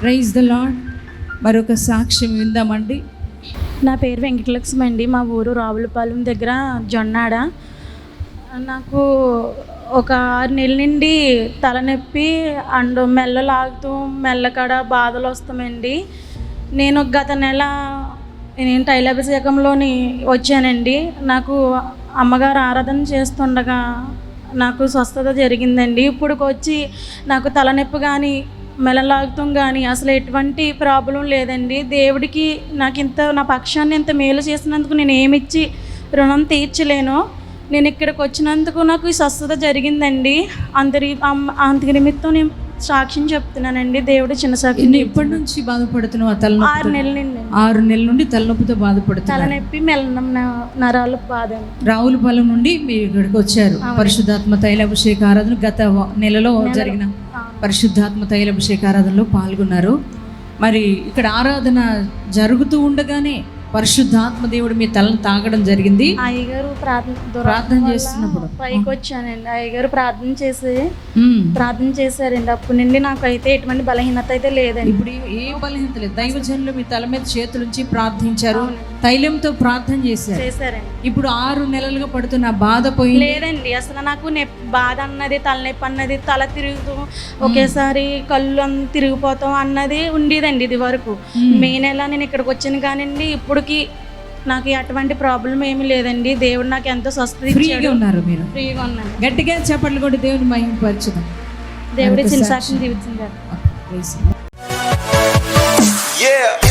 Praise the lord మరొక సాక్ష్యం విందామండి. నా పేరు వెంకటలక్ష్మి అండి మా ఊరు రావులపాలెం దగ్గర జొన్నాడ. నాకు ఒక ఆరు నెలల నుండి తలనొప్పి అండ్ మెల్ల లాగుతూ మెల్లకడ బాధలు వస్తామండి నేను గత నెల నేను తైలాభిషేకంలోని వచ్చానండి. నాకు అమ్మగారు ఆరాధన చేస్తుండగా నాకు స్వస్థత జరిగిందండి. ఇప్పుడుకొచ్చి నాకు తలనొప్పి కానీ మెలలాగుతాం కానీ అసలు ఎటువంటి ప్రాబ్లం లేదండి. దేవుడికి నాకు ఇంత నా పక్షాన్ని ఇంత మేలు చేసినందుకు నేను ఏమిచ్చి రుణం తీర్చలేను. నేను ఇక్కడికి వచ్చినందుకు నాకు ఈ స్వస్థత జరిగిందండి. అందరి అమ్- నిమిత్తం నేను సాక్ష్యం చెప్తున్నానండి. దేవుడు చిన్న సాక్ష్యం ఎప్పటి నుంచి బాధపడుతున్నావు ఆ ఆరు తలనొప్పి నెలల నుండి. ఆరు నెలల నుండి తలనొప్పితో బాధపడుతున్నావు తలనొప్పి మెల్లనం నరాలు బాధ రావులపాలెం నుండి మీరు ఇక్కడికి వచ్చారు. పరిశుద్ధాత్మ తైలాభిషేక ఆరాధన గత నెలలో జరిగిన పరిశుద్ధాత్మ తైలాభిషేక ఆరాధనలో పాల్గొన్నారు. మరి ఇక్కడ ఆరాధన జరుగుతూ ఉండగానే పరిశుద్ధాత్మ దేవుడు మీ తలను తాగడం జరిగింది. అయ్యగారు ప్రార్థన ప్రార్థన చేస్తున్నప్పుడు. పైకి వచ్చానండి. అయ్యగారు ప్రార్థన చేసి. ప్రార్థన చేశారండి. అప్పటి నుండి నాకు అయితే ఎటువంటి బలహీనత అయితే లేదండి. ఇప్పుడు ఏ- ఏ బలహీనత లేదు. దైవజనులు మీ తల మీద చేతులుంచి ప్రార్థించారు. తైలంతో ప్రార్థన చేశారు. చేశారండి. ఇప్పుడు ఆరు నెలలుగా పడుతున్న బాధ పోయింది. లేదండి అసలు నాకు బాధ అన్నది తలనొప్పి అన్నది తల తిరుగుతూ ఒకేసారి కళ్ళు తిరిగిపోతాం అన్నది ఉండేదండి ఇది వరకు. మే నెల నేను ఇక్కడికి వచ్చాను కానివ్వండి ఇప్పటికి నాకు ఎటువంటి ప్రాబ్లం ఏమీ లేదండి. దేవుడు నాకు ఎంతో స్వస్థత ఫ్రీగా ఉన్నారు మీరు. ఫ్రీగా ఉన్నాను. గట్టిగా చెప్పట్లు కూడా దేవుని మహిమపరచుదాం దేవుడి చిన్న సాక్షిని దీవించారు. Yeah.